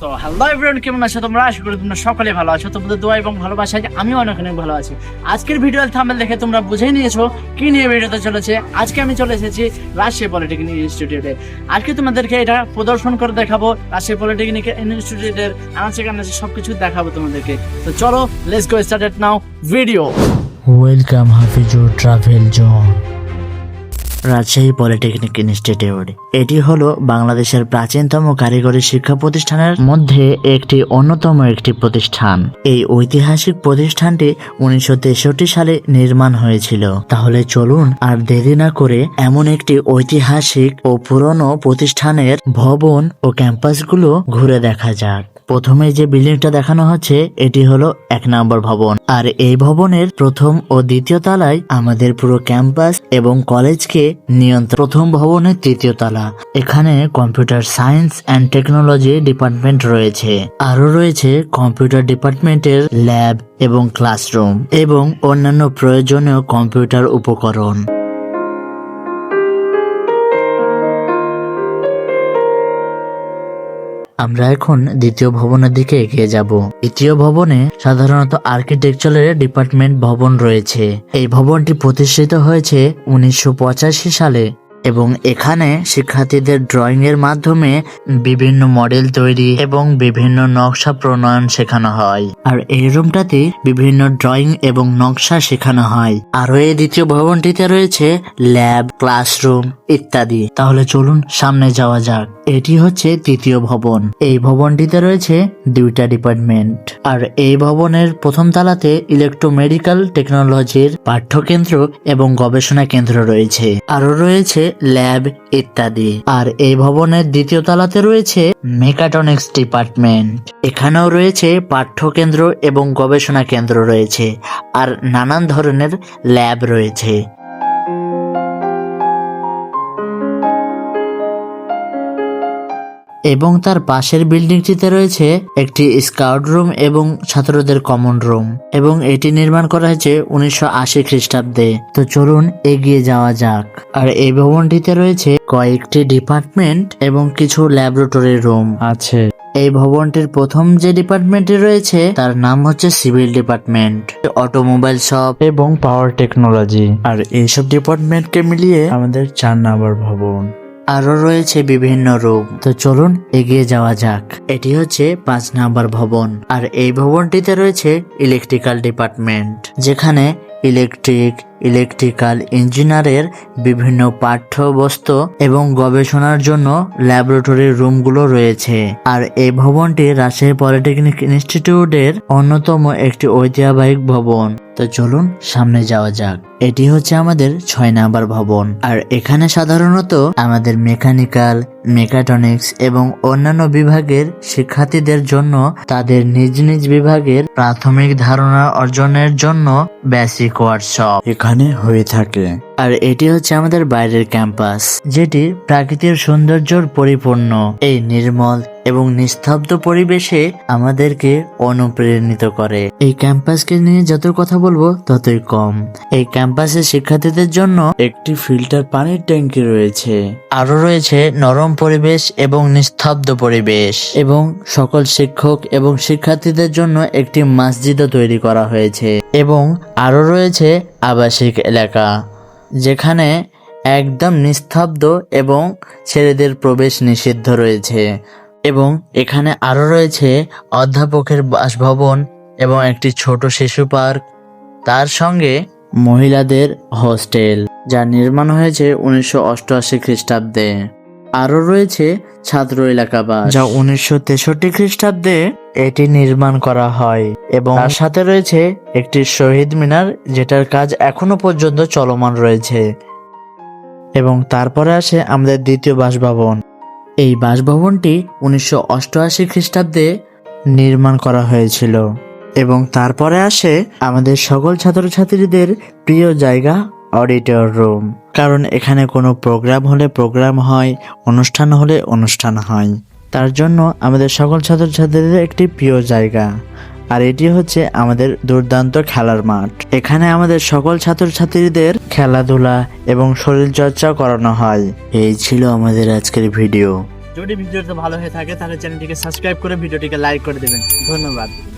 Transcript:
So hello everyone কেমন আছো তোমরা? আশা করি তোমরা সকলে ভালো আছো। তোমাদের দোয়া এবং ভালোবাসায় আমি অনেক অনেক ভালো আছি। আজকের ভিডিও থাম্বেল দেখে তোমরা বুঝেই নিয়েছো কি নিয়ে ভিডিওতে চলেছে। আজকে আমি চলে এসেছি রাজশাহী পলিটেকনিক ইনস্টিটিউটে আজকে তোমাদেরকে এটা প্রদর্শন করে দেখাবো, রাজশাহী পলিটেকনিক ইনস্টিটিউটের আনাচে কানাচে সব কিছু দেখাবো তোমাদেরকে। তো চলো let's go started now video welcome Hafizur travel zone Rajshahi polytechnic institute. এটি হলো বাংলাদেশের প্রাচীনতম কারিগরি শিক্ষা প্রতিষ্ঠানের মধ্যে একটি অন্যতম একটি প্রতিষ্ঠান। এই ঐতিহাসিক প্রতিষ্ঠানটি উনিশশো তেষট্টি সালে নির্মাণ হয়েছিল। তাহলে চলুন আর দেরি না করে এমন একটি ঐতিহাসিক ও পুরনো প্রতিষ্ঠানের ভবন ও ক্যাম্পাসগুলো ঘুরে দেখা যাক। প্রথমে যে বিল্ডিংটা দেখানো হচ্ছে, এটি হলো এক নম্বর ভবন। আর এই ভবনের প্রথম ও দ্বিতীয় তলায় আমাদের পুরো ক্যাম্পাস এবং কলেজকে নিয়ন্ত্রণ প্রথম ভবনের তৃতীয় তলা। এখানে computer science and technology department রয়েছে। আরও রয়েছে কম্পিউটার ডিপার্টমেন্টের ল্যাব এবং ক্লাসরুম এবং অন্যান্য প্রয়োজনীয় কম্পিউটার উপকরণ। আমরা এখন দ্বিতীয় ভবনের দিকে এগিয়ে যাব। দ্বিতীয় ভবনে সাধারণত আর্কিটেকচারের ডিপার্টমেন্ট ভবন রয়েছে। এই ভবনটি প্রতিষ্ঠিত হয়েছে উনিশশো পঁচাশি সালে এবং এখানে শিক্ষার্থীদের ড্রয়িং এর মাধ্যমে বিভিন্ন মডেল তৈরি এবং বিভিন্ন নকশা প্রণয়ন শেখানো হয়। আর এই রুমটাতে বিভিন্ন ড্রয়িং এবং নকশা শেখানো হয়। আরও এই দ্বিতীয় ভবনটিতে রয়েছে ল্যাব ক্লাসরুম ইত্যাদি। তাহলে চলুন সামনে যাওয়া যাক। এটি হচ্ছে তৃতীয় ভবন। এই ভবনটিতে রয়েছে দুইটা ডিপার্টমেন্ট। আর এই ভবনের প্রথম তালাতে ইলেকট্রোমেডিক্যাল টেকনোলজির পাঠ্যকেন্দ্র এবং গবেষণা কেন্দ্র রয়েছে। আরও রয়েছে ল্যাব ইত্যাদি। আর এই ভবনের দ্বিতীয় তলাতে রয়েছে মেকাটনিক্স ডিপার্টমেন্ট। এখানেও রয়েছে পাঠ্যকেন্দ্র এবং গবেষণা কেন্দ্র রয়েছে। আর নানান ধরনের ল্যাব রয়েছে। এবং তার পাশের বিল্ডিংটিতে রয়েছে একটি স্কাউট রুম এবং ছাত্রদের কমন রুম এবং এটি নির্মাণ করা হয়েছে উনিশশো আশি খ্রিস্টাব্দে। তো চলুন এগিয়ে যাওয়া যাক। আর এই ভবনটিতে রয়েছে কয়েকটি ডিপার্টমেন্ট এবং কিছু ল্যাবরেটরি রুম। আছে। এই ভবনটির প্রথম যে ডিপার্টমেন্টটি রয়েছে তার নাম হচ্ছে সিভিল ডিপার্টমেন্ট। অটোমোবাইল শপ এবং পাওয়ার টেকনোলজি। আর এইসব ডিপার্টমেন্টকে মিলিয়ে আমাদের চার নাম্বার ভবন। আরও রয়েছে বিভিন্ন রুম তো চলুন এগিয়ে যাওয়া যাক। এটি হচ্ছে পাঁচ নাম্বার ভবন। আর এই ভবনটিতে রয়েছে ইলেকট্রিক্যাল ডিপার্টমেন্ট যেখানে ইলেকট্রিক ইলেকট্রিক্যাল ইঞ্জিনিয়ারের বিভিন্ন পাঠ্যবস্তু এবং গবেষণার জন্য ল্যাবরেটরি রুমগুলো রয়েছে। আর এই ভবনটি রাজশাহী পলিটেকনিক ইনস্টিটিউটের অন্যতম একটি ঐতিহ্যবাহী ভবন। তো চলুন সামনে যাওয়া যাক। এটি হচ্ছে আমাদের ছয় নাম্বার ভবন। আর এখানে সাধারণত আমাদের মেকানিক্যাল মেকাট্রনিক্স এবং অন্যান্য বিভাগের শিক্ষার্থীদের জন্য তাদের নিজ নিজ বিভাগের প্রাথমিক ধারণা অর্জনের জন্য বেসিক ওয়ার্কশপ। এখানে হয়ে থাকে। আর এটি হচ্ছে আমাদের বাইরের ক্যাম্পাস, যেটি প্রাকৃতিক সৌন্দর্যর পরিপূর্ণ। এই নির্মল এবং নিস্তব্ধ পরিবেশে আমাদেরকে অনুপ্রেরণিত করে। এই ক্যাম্পাসকে নিয়ে যত কথা বলব, ততই কম। এই ক্যাম্পাসে শিক্ষার্থীদের জন্য একটি ফিল্টার পানির ট্যাঙ্কি রয়েছে। আরও রয়েছে নরম পরিবেশ এবং নিস্তব্ধ পরিবেশ। এবং সকল শিক্ষক এবং শিক্ষার্থীদের জন্য একটি মসজিদও তৈরি করা হয়েছে। এবং আরও রয়েছে আবাসিক এলাকা। যেখানে একদম নিস্তব্ধ এবং ছেলেদের প্রবেশ নিষিদ্ধ রয়েছে। এবং এখানে আরও রয়েছে অধ্যাপকের বাসভবন এবং একটি ছোট শিশু পার্ক, তার সঙ্গে মহিলাদের হোস্টেল যা নির্মাণ হয়েছে উনিশশো অষ্টআশি খ্রিস্টাব্দে। আরও রয়েছে ছাত্র এলাকাবাস। যা উনিশশো তেষট্টি খ্রিস্টাব্দে এটি নির্মাণ করা হয় এবং তার সাথে রয়েছে একটি শহীদ মিনার যেটার কাজ এখনও পর্যন্ত চলমান রয়েছে। এবং তারপরে আসে আমাদের দ্বিতীয় বাসভবন। এই বাসভবনটি উনিশশো অষ্টআশি খ্রিস্টাব্দে নির্মাণ করা হয়েছিল। এবং তারপরে আসে আমাদের সকল ছাত্রছাত্রীদের প্রিয় জায়গা অডিটর রুম। কারণ এখানে কোনো প্রোগ্রাম হলে প্রোগ্রাম হয়, অনুষ্ঠান হলে অনুষ্ঠান হয়। তার জন্য আমাদের সকল ছাত্রছাত্রীদের একটি প্রিয় জায়গা। আর এটি হচ্ছে আমাদের দুর্দান্ত খেলার মাঠ। এখানে আমাদের সকল ছাত্রছাত্রীদের খেলাধুলা এবং শরীরচর্চা করানো হয়। এই ছিল আমাদের আজকের ভিডিও। যদি ভিডিওটা ভালো হয়ে থাকে, তাহলে চ্যানেলটিকে সাবস্ক্রাইব করে ভিডিওটিকে লাইক করে দেবেন। ধন্যবাদ।